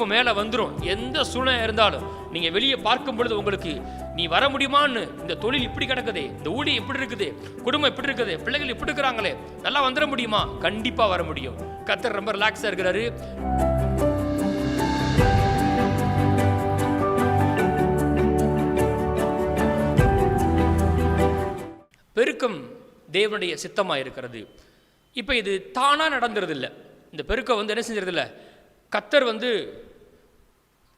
குடும்பம் மேலே வந்துடும் எந்த சூழ்நிலை இருந்தாலும் நீங்கள் வெளியே பார்க்கும் பொழுது உங்களுக்கு நீ வர முடியுமான்னு இந்த தொழில் இப்படி கிடக்குது இந்த ஊழியம் இப்படி இருக்குது குடும்பம் இப்படி இருக்குது பிள்ளைகள் இப்படி இருக்கிறாங்களே நல்லா வந்துட முடியுமா? கண்டிப்பாக வர முடியும். கத்தர் ரொம்ப ரிலாக்ஸாக இருக்கிறாரு. பெருக்கம் தேவனுடைய சித்தமாக இருக்கிறது. இப்போ இது தானாக நடந்துறதில்லை. இந்த பெருக்கம் வந்து என்ன செஞ்சதில்லை இல்லை கத்தர் வந்து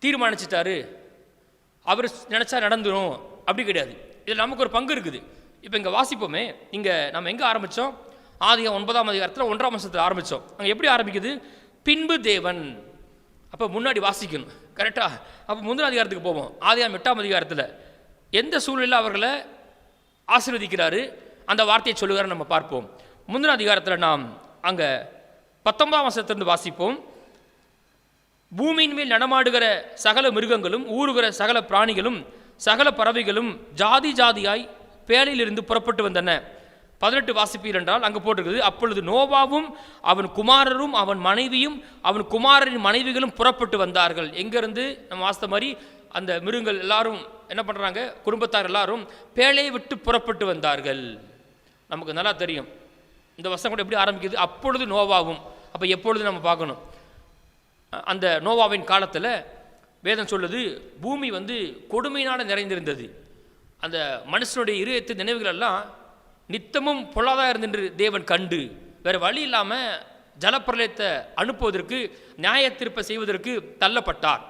தீர்மானிச்சிட்டாரு. அவர் நினச்சா நடந்துடும் அப்படி கிடையாது. இதில் நமக்கு ஒரு பங்கு இருக்குது. இப்போ இங்கே வாசிப்போமே. இங்கே நம்ம எங்கே ஆரம்பித்தோம் ஆதியம் ஒன்பதாம் அதிகாரத்தில் ஒன்றாம் வருஷத்தில் ஆரம்பித்தோம் அங்கே எப்படி ஆரம்பிக்குது? பின்பு தேவன். அப்போ முன்னாடி வாசிக்கணும். கரெக்டாக அப்போ முந்தின அதிகாரத்துக்கு போவோம். ஆதியாம் எட்டாம் அதிகாரத்தில். எந்த சூழ்நிலையில் அவர்களை ஆசீர்வதிக்கிறாரு? அந்த வார்த்தையை சொல்லுகிறார் நம்ம பார்ப்போம். முந்தின அதிகாரத்தில் நாம் அங்கே பத்தொன்பதாம் வருஷத்துலேருந்து வாசிப்போம். பூமியின் மேல் நடமாடுகிற சகல மிருகங்களும் ஊறுகிற சகல பிராணிகளும் சகல பறவைகளும் ஜாதி ஜாதியாய் பேழையிலிருந்து புறப்பட்டு வந்தன. பதினெட்டு வாசிப்பீர் என்றால் அங்கே போட்டிருக்குது அப்பொழுது நோவாவும் அவன் குமாரரும் அவன் மனைவியும் அவன் குமாரரின் மனைவிகளும் புறப்பட்டு வந்தார்கள். எங்கேருந்து? நம்ம வாசித்த மாதிரி அந்த மிருகங்கள் எல்லாரும் என்ன பண்ணுறாங்க குடும்பத்தார் எல்லாரும் பேழையை விட்டு புறப்பட்டு வந்தார்கள். நமக்கு நல்லா தெரியும். இந்த வருஷம் கூட எப்படி ஆரம்பிக்குது? அப்பொழுது நோவாவும். அப்போ எப்பொழுது நம்ம பார்க்கணும்? அந்த நோவாவின் காலத்தில் வேதம் சொல்லுது பூமி வந்து கொடுமையினால் நிறைந்திருந்தது. அந்த மனுஷனுடைய இருயத்து நினைவுகள் எல்லாம் நித்தமும் பொல்லாதாக இருந்தென்று தேவன் கண்டு. வேறு வழி இல்லாமல் ஜலப்பிரளயத்தை அனுப்புவதற்கு நியாயத்தீர்ப்பை செய்வதற்கு தள்ளப்பட்டார்.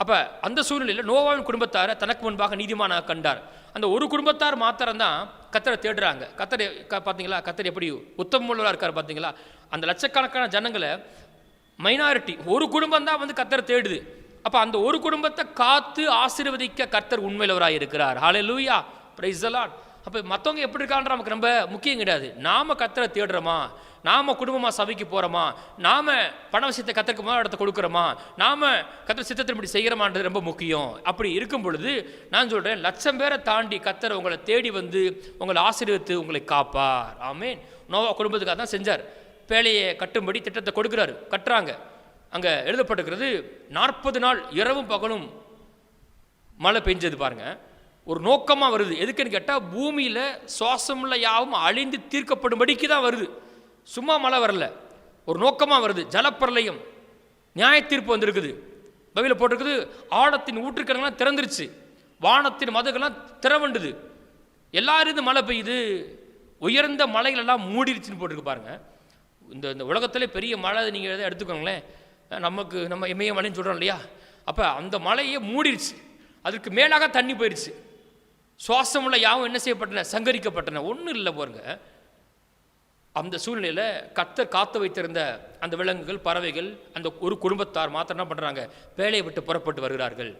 அப்போ அந்த சூழ்நிலையில் நோவாவின் குடும்பத்தாரை தனக்கு முன்பாக நீதிமானாக கண்டார். அந்த ஒரு குடும்பத்தார் மாத்திரம்தான் கத்தரை தேடுறாங்க. கத்தரை பார்த்தீங்களா கத்தர் எப்படி உத்தமமுள்ளவராக இருக்கார் பார்த்தீங்களா அந்த லட்சக்கணக்கான ஜனங்களை மைனாரிட்டி ஒரு குடும்பம் தான் வந்து கத்தரை தேடுது. அப்போ அந்த ஒரு குடும்பத்தை காத்து ஆசீர்வதிக்க கர்த்தர் உண்மையிலவராக இருக்கிறார். ஹாலே லூயா பிரைஸ் அப்போ மற்றவங்க எப்படி இருக்கான்ற நமக்கு ரொம்ப முக்கியம் கிடையாது. நாம் கத்தரை தேடுறோமா? நாம் குடும்பமாக சபைக்கு போகிறோமா நாம் பண விஷயத்தை கத்திரக்கு முதல் இடத்த கொடுக்குறோமா? நாம் கத்தர் சித்தத்தின்படி செய்கிறோமான்றது ரொம்ப முக்கியம். அப்படி இருக்கும் பொழுது நான் சொல்கிறேன் லட்சம் பேரை தாண்டி கத்தரை உங்களை தேடி வந்து உங்களை ஆசீர்வித்து உங்களை காப்பார். ஆமேன் நோவா குடும்பத்துக்காக தான் செஞ்சார். பேழையை கட்டும்படி திட்டத்தை கொடுக்குறாரு. கட்டுறாங்க. அங்கே எழுதப்பட்டிருக்கிறது நாற்பது நாள் இரவும் பகலும் மழை பெஞ்சது பாருங்க. ஒரு நோக்கமாக வருது. எதுக்குன்னு கேட்டால் பூமியில் சுவாசமுள்ள யாவும் அழிந்து தீர்க்கப்படும்படிக்கு தான் வருது. சும்மா மழை வரல. ஒரு நோக்கமாக வருது. ஜலப்பிரளயம் நியாய தீர்ப்பு வந்திருக்குது. பைபிளில் போட்டிருக்குது ஆழத்தின் ஊற்றுக்கணங்கள்லாம் திறந்துருச்சு. வானத்தின் மதுக்கெல்லாம் திறவண்டுது. எல்லாரும் இது மழை பெய்யுது. உயர்ந்த மலைகளெல்லாம் மூடிருச்சுன்னு போட்டிருக்கு பாருங்கள் இந்த இந்த உலகத்தில் பெரிய மழை நீங்கள் எதை எடுத்துக்கோங்களேன். நமக்கு நம்ம இமய மலைன்னு சொல்கிறோம் இல்லையா? அப்போ அந்த மலையே மூடிடுச்சு அதுக்கு மேலாக தண்ணி போயிடுச்சு சுவாசமுள்ள யாவும் என்ன செய்யப்பட்டன? சங்கரிக்கப்பட்டன. ஒன்றும் இல்லை பாருங்க. அந்த சூழ்நிலையில் கத்தர் காத்து வைத்திருந்த அந்த விலங்குகள் பறவைகள் அந்த ஒரு குடும்பத்தார் மாத்திரம் என்ன பண்ணுறாங்க வேலையை விட்டு புறப்பட்டு வருகிறார்கள்.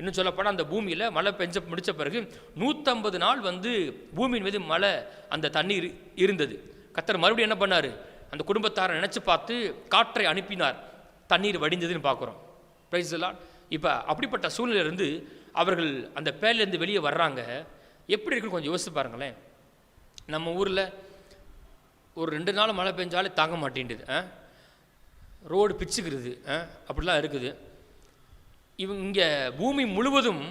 இன்னும் சொல்லப்போனால் அந்த பூமியில் மழை பெஞ்ச முடித்த பிறகு நூற்றம்பது நாள் வந்து பூமியின் மீது மழை அந்த தண்ணீர் இருந்தது. கத்தர் மறுபடியும் என்ன பண்ணார்? அந்த குடும்பத்தாரை நினச்சி பார்த்து காற்றை அனுப்பினார். தண்ணீர் வடிந்ததுன்னு பார்க்குறோம். ப்ரைஸ் எல்லாம் இப்போ அப்படிப்பட்ட சூழ்நிலையிலிருந்து அவர்கள் அந்த பேர்லேருந்து வெளியே வர்றாங்க. எப்படி இருக்குன்னு கொஞ்சம் யோசிச்சு பாருங்களேன். நம்ம ஊரில் ஒரு ரெண்டு நாள் மழை பெஞ்சாலே தாங்க மாட்டேங்குது ஆ? ரோடு பிச்சுக்கிறது ஆ? அப்படிலாம் இருக்குது. இவங்க இங்கே பூமி முழுவதும்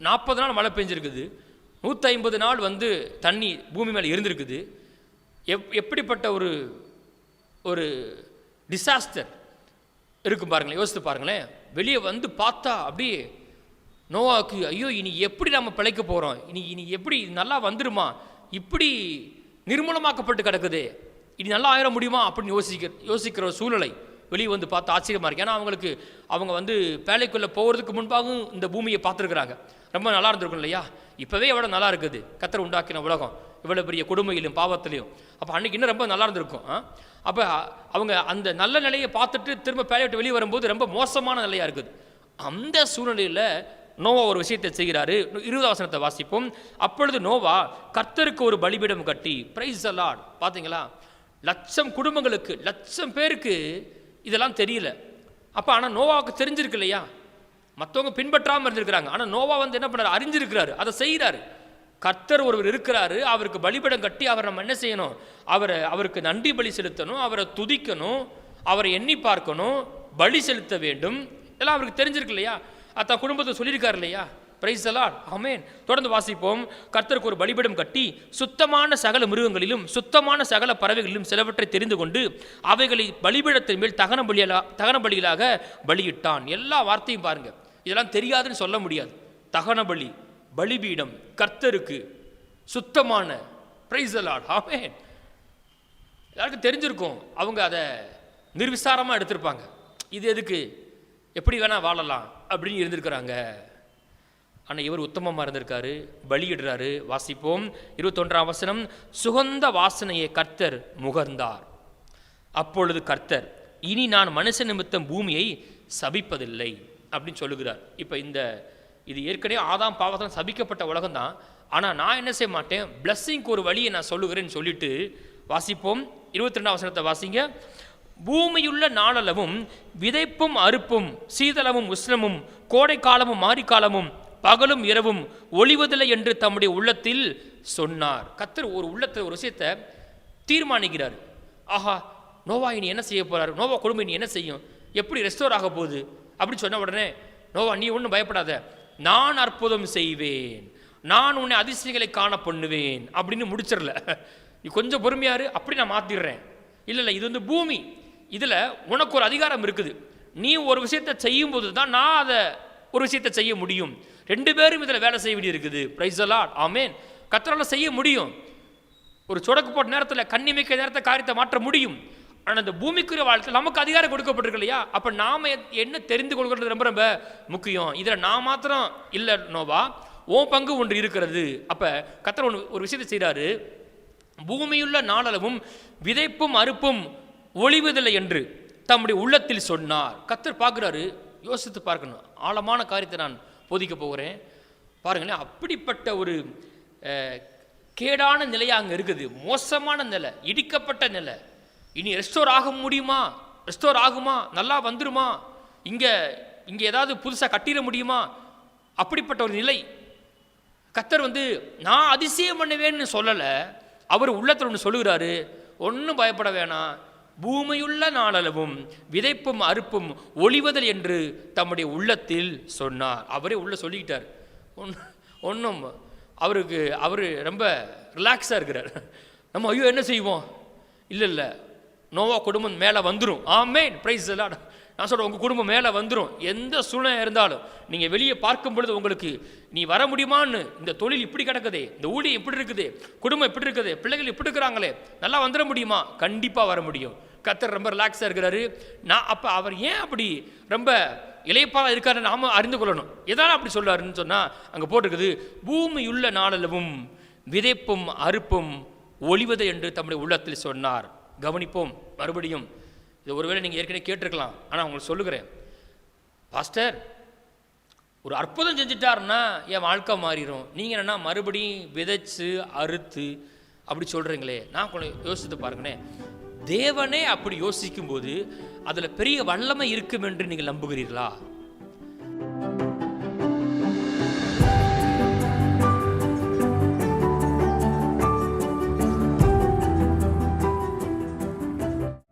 நாற்பது நாள் மழை பெஞ்சிருக்குது. நூற்றி ஐம்பது நாள் வந்து தண்ணி பூமி மேலே இருந்திருக்குது. எப் எப்படிப்பட்ட ஒரு ஒரு டிசாஸ்டர் இருக்கும் பாருங்களேன் யோசித்து பாருங்களேன். வெளியே வந்து பார்த்தா அப்படியே நோவாக்கு ஐயோ இனி எப்படி நம்ம பிழைக்க போகிறோம் இனி இனி எப்படி இது நல்லா வந்துருமா? இப்படி நிர்மூலமாக்கப்பட்டு கிடக்குது. இனி நல்லா ஆயிட முடியுமா? அப்படின்னு யோசிக்க யோசிக்கிற சூழ்நிலை வெளியே வந்து பார்த்து ஆச்சரியமாக இருக்குது ஏன்னா அவங்களுக்கு அவங்க வந்து பேழைக்குள்ளே போகிறதுக்கு முன்பாகவும் இந்த பூமியை பார்த்துருக்குறாங்க. ரொம்ப நல்லா இருந்திருக்கும் இல்லையா? இப்போவே எவ்வளோ நல்லா இருக்குது. கத்தர் உண்டாக்கின உலகம். இவ்வளோ பெரிய கொடுமையிலும் பாவத்திலையும். அப்போ அன்னைக்கு இன்னும் ரொம்ப நல்லா இருந்திருக்கும் அப்போ அவங்க அந்த நல்ல நிலையை பார்த்துட்டு திரும்ப பேழை விட்டு வெளியே வரும்போது ரொம்ப மோசமான நிலையாக இருக்குது. அந்த சூழ்நிலையில் நோவா ஒரு விஷயத்தை செய்கிறாரு. இருபது வசனத்தை வாசிப்போம். அப்பொழுது நோவா கர்த்தருக்கு ஒரு பலிபீடம் கட்டி பிரைஸ் அலாட் பார்த்தீங்களா லட்சம் குடும்பங்களுக்கு லட்சம் பேருக்கு இதெல்லாம் தெரியல. அப்போ ஆனால் நோவாவுக்கு தெரிஞ்சிருக்கு இல்லையா? மற்றவங்க பின்பற்றாமல் இருந்திருக்கிறாங்க. ஆனால் நோவா வந்து என்ன பண்ணுறாரு அறிஞ்சிருக்கிறாரு. அதை செய்கிறாரு. கர்த்தர் ஒருவர் இருக்கிறாரு அவருக்கு பலிபடம் கட்டி அவர் நம்ம என்ன செய்யணும்? அவரை அவருக்கு நன்றி பலி செலுத்தணும் அவரை துதிக்கணும் அவரை எண்ணி பார்க்கணும் பலி செலுத்த வேண்டும். எல்லாம் அவருக்கு தெரிஞ்சிருக்கு இல்லையா? அத்தான் குடும்பத்தை சொல்லியிருக்காரு இல்லையா? பிரைஸ் அலாட் ஆமென் தொடர்ந்து வாசிப்போம். கர்த்தருக்கு ஒரு பலிபடம் கட்டி சுத்தமான சகல மிருகங்களிலும் சுத்தமான சகல பறவைகளிலும் சிலவற்றை தெரிந்து கொண்டு அவைகளை பலிபீடத்தின் மேல் தகன பலியலா தகன பலிகளாக பலியிட்டான். எல்லா வார்த்தையும் பாருங்க. இதெல்லாம் தெரியாதுன்னு சொல்ல முடியாது. தகன பலி. பலிபீடம் கர்த்தருக்கு சுத்தமான பிரைசலாட் ஆமே எல்லாருக்கும் தெரிஞ்சிருக்கும் அவங்க அதை நிர்விசாரமாக எடுத்திருப்பாங்க. இது எதுக்கு? எப்படி வேணால் வாழலாம் அப்படின்னு இருந்திருக்கிறாங்க. ஆனால் இவர் உத்தமமாக இருந்திருக்காரு பலியிடுறாரு வாசிப்போம். இருபத்தொன்றாம் வசனம். சுகந்த வாசனையை கர்த்தர் முகர்ந்தார். அப்பொழுது கர்த்தர் இனி நான் மனுஷ நிமித்தம் பூமியை சபிப்பதில்லை அப்படின்னு சொல்லுகிறார். இப்போ இந்த இது ஏற்கனவே ஆதாம் பாவத்தில் சபிக்கப்பட்ட உலகம் தான் ஆனால் நான் என்ன செய்ய மாட்டேன்? பிளஸ்ஸிங்க்கு ஒரு வழியை நான் சொல்லுகிறேன்னு சொல்லிட்டு வாசிப்போம். இருபத்தி ரெண்டாம் வசனத்தை வாசிங்க. பூமியுள்ள நாளளவும் விதைப்பும் அறுப்பும் சீதளவும் உஷ்ணமும் கோடைக்காலமும் மாரிக்காலமும் பகலும் இரவும் ஒளிவதில்லை என்று தம்முடைய உள்ளத்தில் சொன்னார். கத்தர் ஒரு உள்ளத்தில் ஒரு விஷயத்தை தீர்மானிக்கிறார். ஆஹா நோவா இனி என்ன செய்ய போகிறார் நோவா குடும்பம் இனி என்ன செய்யும்? எப்படி ரெஸ்டோர் ஆக போகுது? அப்படி சொன்ன உடனே நோவா நீ ஒன்றும் பயப்படாத. நான் அற்புதம் செய்வேன். நான் உன்னை அதிசயங்களை காண பண்ணுவேன். அப்படின்னு முடிச்சிடல. நீ கொஞ்சம் பொறுமையாரு அப்படி நான் மாற்றிடுறேன் இல்லை இல்லை இது வந்து பூமி. இதில் உனக்கு ஒரு அதிகாரம் இருக்குது. நீ ஒரு விஷயத்தை செய்யும்போது தான் நான் அதை ஒரு விஷயத்தை செய்ய முடியும். ரெண்டு பேரும் இதில் வேலை செய்ய வேண்டி இருக்குது பிரைஸ் அலாட் ஆமேன் கத்தரால செய்ய முடியும். ஒரு சொடக்கு போட்ட நேரத்தில் கண்ணிமைக்க நேரத்தை காரியத்தை மாற்ற முடியும். ஆனால் இந்த பூமிக்குரிய வாழ்க்கையில் நமக்கு அதிகாரம் கொடுக்கப்பட்டிருக்கு இல்லையா? அப்போ நாம் என்ன தெரிந்து கொள்கிறது ரொம்ப ரொம்ப முக்கியம். இதில் நான் மாத்திரம் இல்லை நோவா. ஓன் பங்கு ஒன்று இருக்கிறது. அப்போ கத்தர் ஒன்று ஒரு விஷயத்தை செய்கிறாரு பூமியுள்ள நாளளவும் விதைப்பும் அறுப்பும் ஒளிவதில்லை என்று தம்முடைய உள்ளத்தில் சொன்னார். கத்தர் பார்க்குறாரு. யோசித்து பார்க்கணும். ஆழமான காரியத்தை நான் போதிக்க போகிறேன். பாருங்களேன் அப்படிப்பட்ட ஒரு கேடான நிலையாக அங்கே இருக்குது. மோசமான நிலை இடிக்கப்பட்ட நிலை. இனி ரெஸ்டோர் ஆக முடியுமா? ரெஸ்டோர் ஆகுமா? நல்லா வந்துருமா? இங்கே இங்கே ஏதாவது புதுசாக கட்டிட முடியுமா? அப்படிப்பட்ட ஒரு நிலை. கத்தர் வந்து நான் அதிசயம் பண்ணுவேன்னு சொல்லலை. அவர் உள்ளத்தில் ஒன்று சொல்லுகிறாரு. ஒன்றும் பயப்பட வேணாம். பூமியுள்ள நாளளவும் விதைப்பும் அறுப்பும் ஒளிவதல் என்று தம்முடைய உள்ளத்தில் சொன்னார். அவரே உள்ள சொல்லிக்கிட்டார். ஒன்றும் அவருக்கு அவர் ரொம்ப ரிலாக்ஸாக இருக்கிறார். நம்ம ஐயோ என்ன செய்வோம்? இல்லை இல்லை. நோவா குடும்பம் மேலே வந்துடும் ஆமேன். ப்ரைஸ் எல்லாம் நான் சொல்கிறேன் உங்கள் குடும்பம் மேலே வந்துடும் எந்த சூழ்நிலை இருந்தாலும் நீங்கள் வெளியே பார்க்கும் பொழுது உங்களுக்கு நீ வர முடியுமான்னு? இந்த தொழில் இப்படி கிடக்குது. இந்த ஊழியம் இப்படி இருக்குது. குடும்பம் இப்படி இருக்குது. பிள்ளைகள் இப்படி இருக்கிறாங்களே. நல்லா வந்துட முடியுமா? கண்டிப்பாக வர முடியும். கத்தர் ரொம்ப ரிலாக்ஸாக இருக்கிறாரு. நான் அப்போ அவர் ஏன் அப்படி ரொம்ப இளைப்பாக இருக்காரு நாம அறிந்து கொள்ளணும். எதனால் அப்படி சொல்கிறாருன்னு சொன்னால் அங்கே போட்டிருக்குது பூமியுள்ள நாளளவும் விதைப்பும் அறுப்பும் ஒளிவது என்று தம்முடைய உள்ளத்தில் சொன்னார். கவனிப்போம் மறுபடியும். இது ஒருவேளை நீங்கள் ஏற்கனவே கேட்டிருக்கலாம் ஆனால் உங்களுக்கு சொல்லுகிறேன். பாஸ்டர் ஒரு அற்புதம் செஞ்சுட்டாருன்னா என் வாழ்க்கை மாறிடும் நீங்கள் என்னென்னா மறுபடியும் விதைச்சு அறுத்து அப்படி சொல்கிறீங்களே நான் கொஞ்சம் யோசித்து பாருங்கண்ணே தேவனே அப்படி யோசிக்கும்போது அதில் பெரிய வல்லமை இருக்கும் என்று நீங்கள் நம்புகிறீர்களா?